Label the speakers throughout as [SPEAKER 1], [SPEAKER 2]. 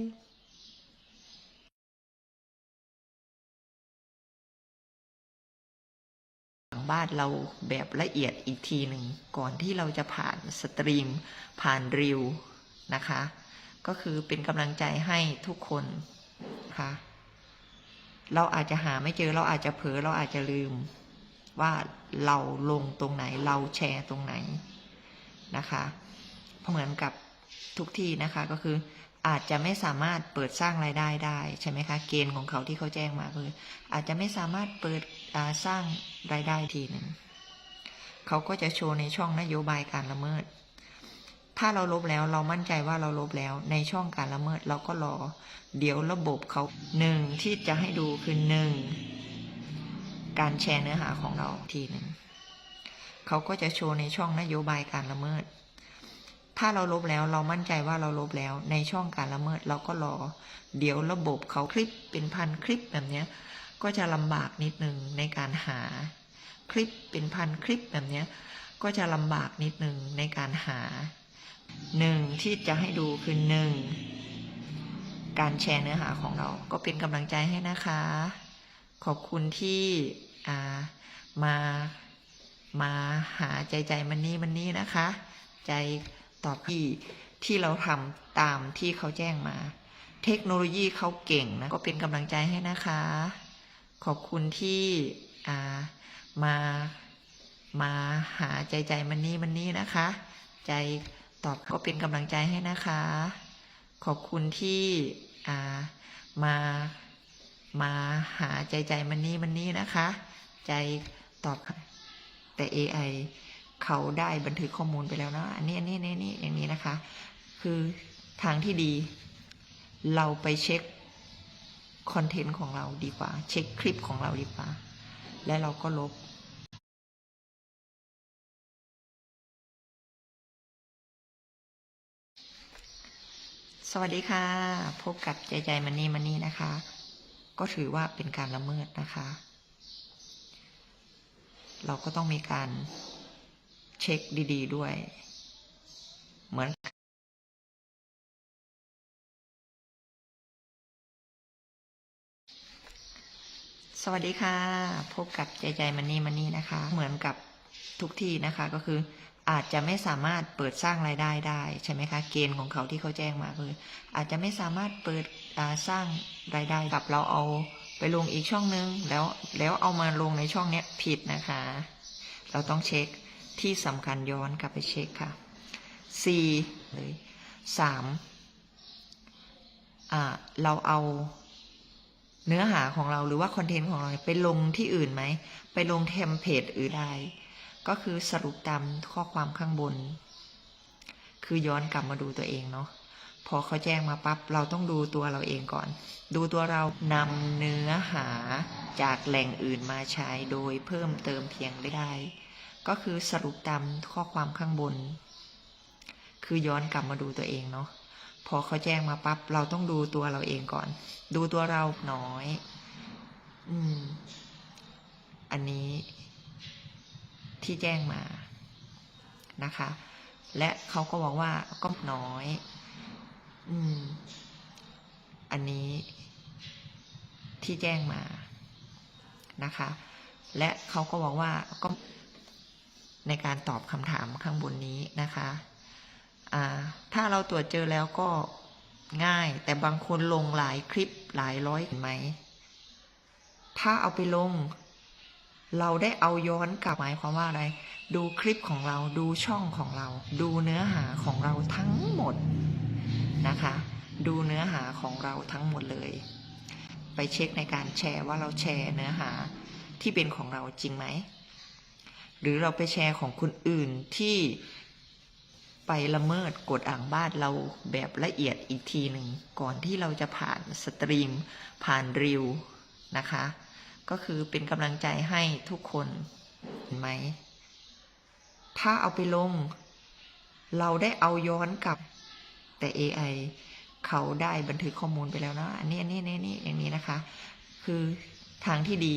[SPEAKER 1] หลังบ้านเราแบบละเอียดอีกทีหนึ่งก่อนที่เราจะผ่านสตรีม ผ่านริวนะคะ ก็คือเป็นกำลังใจให้ทุกคนค่ะเราอาจจะหาไม่เจอเราอาจจะเผลอเราอาจจะลืม ว่าเราลงตรงไหนเราแชร์ตรงไหนนะคะเหมือนกับทุกที่นะคะก็คือ อาจจะไม่สามารถเปิดสร้างรายได้ได้ใช่ไหมคะ เกณฑ์ของเขาที่เขาแจ้งมาคืออาจจะไม่สามารถเปิดสร้างรายได้ทีหนึ่งเขาก็จะโชว์ในช่องนโยบายการละเมิด ถ้าเราลบแล้วเรามั่นใจว่าเราลบแล้วในช่องการละเมิดเราก็รอ เดี๋ยวระบบเขาหนึ่งที่จะให้ดูคือหนึ่งการแชร์เนื้อหาของเราทีหนึ่งเขาก็จะโชว์ในช่องนโยบายการละเมิด ถ้าเราลบแล้วเรามั่นใจว่าเราลบแล้ว ในช่องการละเมิดเราก็รอ เดี๋ยวระบบเขาคลิปเป็นพันคลิปแบบเนี้ยก็จะลำบากนิดนึงในการหาคลิปเป็นพันคลิปแบบเนี้ยก็จะลำบากนิดนึงในการหาหนึ่งที่จะให้ดูคือหนึ่งการแชร์เนื้อหาของเราก็เป็นกำลังใจให้นะคะ ขอบคุณที่มามาหาใจใจมันนี่มันนี่นะคะ ใจ ตอบที่ที่เราทำตามที่เขาแจ้งมา เทคโนโลยีเขาเก่งนะ ก็เป็นกำลังใจให้นะคะ ขอบคุณที่มา มาหาใจใจมันนี่มันนี่นะคะ ใจตอบก็เป็นกำลังใจให้นะคะ ขอบคุณที่มา มาหาใจใจมันนี่มันนี่นะคะ ใจตอบแต่ AI เขาได้บันทึกข้อมูลไปแล้วนะอันนี้อันนี้อันนี้อย่างนี้นะคะ คือทางที่ดี เราไปเช็คคอนเทนต์ของเราดีกว่า เช็คคลิปของเราดีกว่า และเราก็ลบสวัสดีค่ะ พบกับใจใจมันนี่มันนี่นะคะ ก็ถือว่าเป็นการละเมิดนะคะ เราก็ต้องมีการ เช็คดีๆด้วย เหมือนสวัสดีค่ะ พบกับใจใจมันนี่มันนี่นะคะ เหมือนกับทุกที่นะคะก็คืออาจจะไม่สามารถเปิดสร้างรายได้ได้ใช่ไหมคะ เกณฑ์ของเขาที่เขาแจ้งมาคืออาจจะไม่สามารถเปิดสร้างรายได้กับเราเอาไปลงอีกช่องนึงแล้วแล้วเอามาลงในช่องเนี้ยผิดนะคะ เราต้องเช็ค ที่สำคัญย้อนกลับไปเช็คค่ะ C เลยสามอ่า เราเอาเนื้อหาของเราหรือว่าคอนเทนต์ของเราไปลงที่อื่นไหม ไปลงเทมเพลตอื่นได้ ก็คือสรุปตามข้อความข้างบน คือย้อนกลับมาดูตัวเองเนาะพอเขาแจ้งมาปั๊บเราต้องดูตัวเราเองก่อน ดูตัวเรานำเนื้อหาจากแหล่งอื่นมาใช้โดยเพิ่มเติมเพียงได้ ก็คือสรุปตามข้อความข้างบน คือย้อนกลับมาดูตัวเองเนาะพอเขาแจ้งมาปั๊บเราต้องดูตัวเราเองก่อน ดูตัวเราน้อย อืม อันนี้ที่แจ้งมานะคะ และเขาก็บอกว่าก็น้อย อืม อันนี้ที่แจ้งมานะคะ และเขาก็บอกว่าก็ ในการตอบคำถามข้างบนนี้นะคะถ้าเราตรวจเจอแล้วก็ง่าย แต่บางคนลงหลายคลิปหลายร้อยเห็นไหม ถ้าเอาไปลง เราได้เอาย้อนกลับหมายความว่าอะไร ดูคลิปของเราดูช่องของเรา ดูเนื้อหาของเราทั้งหมดนะคะ ดูเนื้อหาของเราทั้งหมดเลย ไปเช็คในการแชร์ว่าเราแชร์เนื้อหาที่เป็นของเราจริงไหม หรือเราไปแชร์ของคนอื่นที่ไปละเมิดกฎอ่างบ้านเราแบบละเอียดอีกทีหนึ่งก่อนที่เราจะผ่านสตรีม ผ่านริวนะคะ ก็คือเป็นกำลังใจให้ทุกคนเห็นไหม ถ้าเอาไปลง เราได้เอาย้อนกลับ แต่ AI เขาได้บันทึกข้อมูลไปแล้วนะอันนี้อันนี้อันนี้อันนี้อย่างนี้นะคะ คือทางที่ดี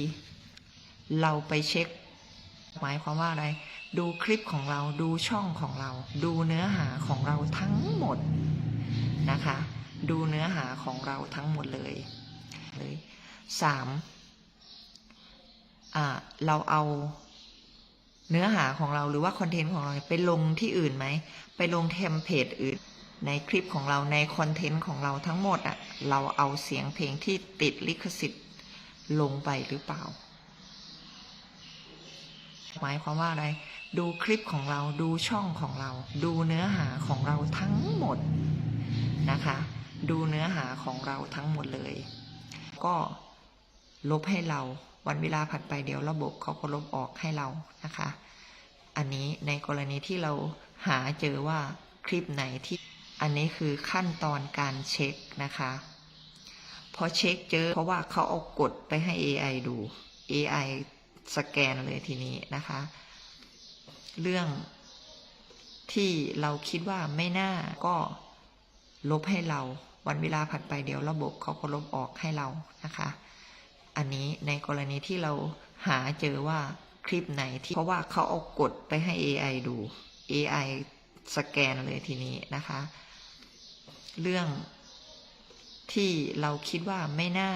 [SPEAKER 1] เราไปเช็ค หมายความว่าอะไร ดูคลิปของเราดูช่องของเรา ดูเนื้อหาของเราทั้งหมดนะคะ ดูเนื้อหาของเราทั้งหมดเลยเลยสามอ่าเราเอาเนื้อหาของเราหรือว่าคอนเทนต์ของเราไปลงที่อื่นไหม ไปลงเทมเพลตอื่น ในคลิปของเราในคอนเทนต์ของเราทั้งหมดอะเราเอาเสียงเพลงที่ติดลิขสิทธิ์ลงไปหรือเปล่า หมายความว่าอะไร ดูคลิปของเราดูช่องของเรา ดูเนื้อหาของเราทั้งหมดนะคะ ดูเนื้อหาของเราทั้งหมดเลย ก็ลบให้เราวันเวลาผ่านไปเดี๋ยวระบบเขาก็ลบออกให้เรานะคะ อันนี้ในกรณีที่เราหาเจอว่าคลิปไหนที่อันนี้คือขั้นตอนการเช็คนะคะพอเช็คเจอเพราะว่าเขาเอากดไปให้ AI ดู AI สแกนเลยทีนี้นะคะ เรื่องที่เราคิดว่าไม่น่าก็ลบให้เรา วันเวลาผ่านไปเดี๋ยวระบบเขาก็ลบออกให้เรานะคะ อันนี้ในกรณีที่เราหาเจอว่าคลิปไหนที่เพราะว่าเขาเอากดไปให้ AI ดู AI สแกนเลยทีนี้นะคะ เรื่องที่เราคิดว่าไม่น่า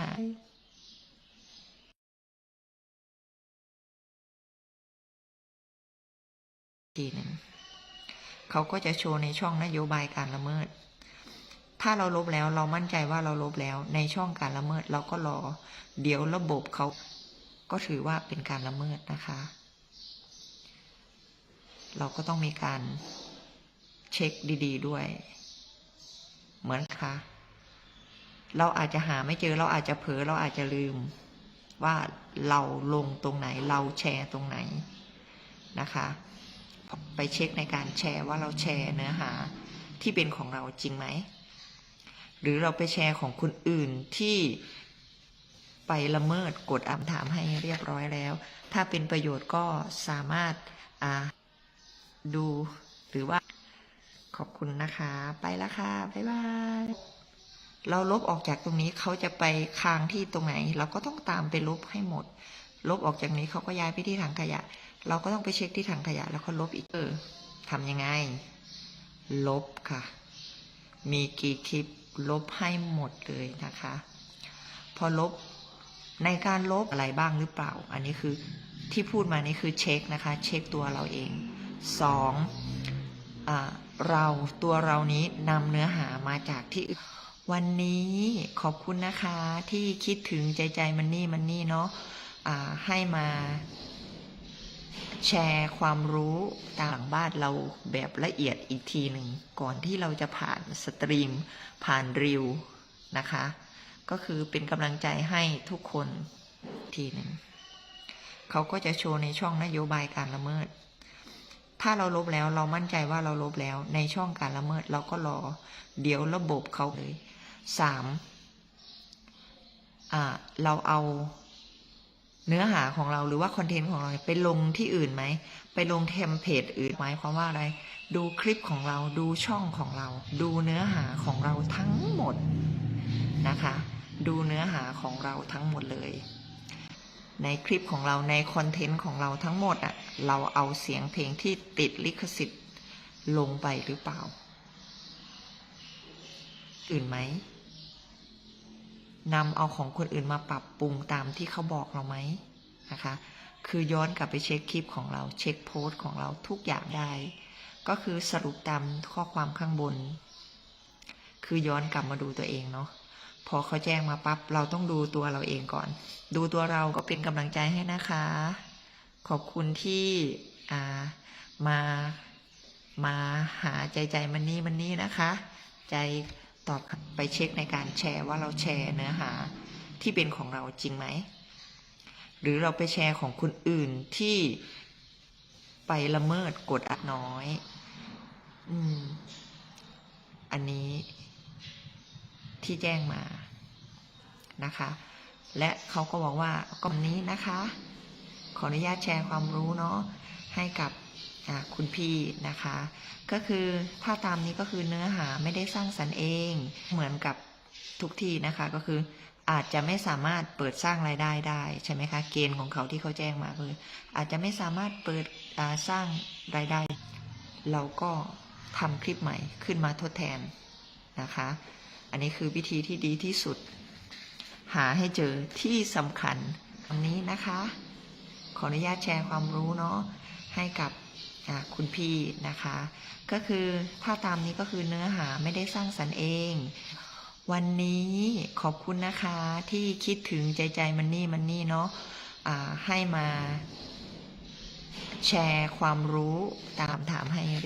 [SPEAKER 1] ทีหนึ่งเขาก็จะโชว์ในช่องนโยบายการละเมิด ถ้าเราลบแล้วเรามั่นใจว่าเราลบแล้วในช่องการละเมิดเราก็รอ เดี๋ยวระบบเขาก็ถือว่าเป็นการละเมิดนะคะ เราก็ต้องมีการเช็คดี ๆ ด้วย เหมือนค่ะ เราอาจจะหาไม่เจอเราอาจจะเผลอเราอาจจะลืม ว่าเราลงตรงไหนเราแชร์ตรงไหนนะคะ ไปเช็คในการแชร์ว่าเราแชร์เนื้อหาที่เป็นของเราจริงไหม หรือเราไปแชร์ของคนอื่นที่ไปละเมิดกฎอ่ำถามให้เรียบร้อยแล้ว ถ้าเป็นประโยชน์ก็สามารถดูหรือว่าขอบคุณนะคะ ไปแล้วค่ะ บ๊ายบาย เราลบออกจากตรงนี้เขาจะไปค้างที่ตรงไหน เราก็ต้องตามไปลบให้หมด ลบออกจากนี้เขาก็ย้ายไปที่ถังขยะ เราก็ต้องไปเช็คที่ถังขยะแล้วก็ลบอีกเออทำยังไง ลบค่ะ มีกี่คลิปลบให้หมดเลยนะคะ พอลบในการลบอะไรบ้างหรือเปล่า อันนี้คือที่พูดมานี่คือเช็คนะคะ เช็คตัวเราเองสองอเราตัวเรานี้นำเนื้อหามาจากที่วันนี้ขอบคุณนะคะที่คิดถึงใจใจมันนี่มันนี่เนาะอ่าให้มา แชร์ความรู้ต่างบ้านเราแบบละเอียดอีกทีหนึ่ง ก่อนที่เราจะผ่านสตรีม ผ่านริวนะคะ ก็คือเป็นกำลังใจให้ทุกคนทีหนึ่งเขาก็จะโชว์ในช่องนโยบายการละเมิด ถ้าเราลบแล้วเรามั่นใจว่าเราลบแล้วในช่องการละเมิดเราก็รอ เดี๋ยวระบบเขาเลยสามเราเอา เนื้อหาของเราหรือว่าคอนเทนต์ของเราไปลงที่อื่นไหม ไปลงเทมเพลตอื่นหมายความว่าอะไร ดูคลิปของเราดูช่องของเรา ดูเนื้อหาของเราทั้งหมดนะคะ ดูเนื้อหาของเราทั้งหมดเลย ในคลิปของเราในคอนเทนต์ของเราทั้งหมดอะเราเอาเสียงเพลงที่ติดลิขสิทธิ์ลงไปหรือเปล่า อื่นไหม นำเอาของคนอื่นมาปรับปรุงตามที่เขาบอกเราไหมนะคะ คือย้อนกลับไปเช็คคลิปของเราเช็คโพสต์ของเราทุกอย่างได้ ก็คือสรุปตามข้อความข้างบน คือย้อนกลับมาดูตัวเองเนาะพอเขาแจ้งมาปั๊บเราต้องดูตัวเราเองก่อน ดูตัวเราก็เป็นกำลังใจให้นะคะ ขอบคุณที่มามาหาใจใจมันนี่มันนี่นะคะ ใจ ตอบไปเช็คในการแชร์ว่าเราแชร์เนื้อหาที่เป็นของเราจริงไหม หรือเราไปแชร์ของคนอื่นที่ไปละเมิดกฎอัดน้อย อืม อันนี้ที่แจ้งมานะคะ และเขาก็บอกว่าก่อนนี้นะคะ ขออนุญาตแชร์ความรู้เนาะให้กับ คุณพี่นะคะ ก็คือถ้าตามนี้ก็คือเนื้อหาไม่ได้สร้างสรรค์เองเหมือนกับทุกที่นะคะก็คืออาจจะไม่สามารถเปิดสร้างรายได้ได้ใช่ไหมคะเกณฑ์ของเขาที่เขาแจ้งมาคืออาจจะไม่สามารถเปิดสร้างรายได้ เราก็ทำคลิปใหม่ขึ้นมาทดแทนนะคะ อันนี้คือวิธีที่ดีที่สุด หาให้เจอที่สำคัญอันนี้นะคะ ขออนุญาตแชร์ความรู้เนาะให้กับ คุณพี่นะคะ ก็คือถ้าตามนี้ก็คือเนื้อหาไม่ได้สร้างสรรค์เอง วันนี้ขอบคุณนะคะที่คิดถึงใจใจมันนี่มันนี่เนาะะให้มาแชร์ความรู้ตามถามให้เรียบ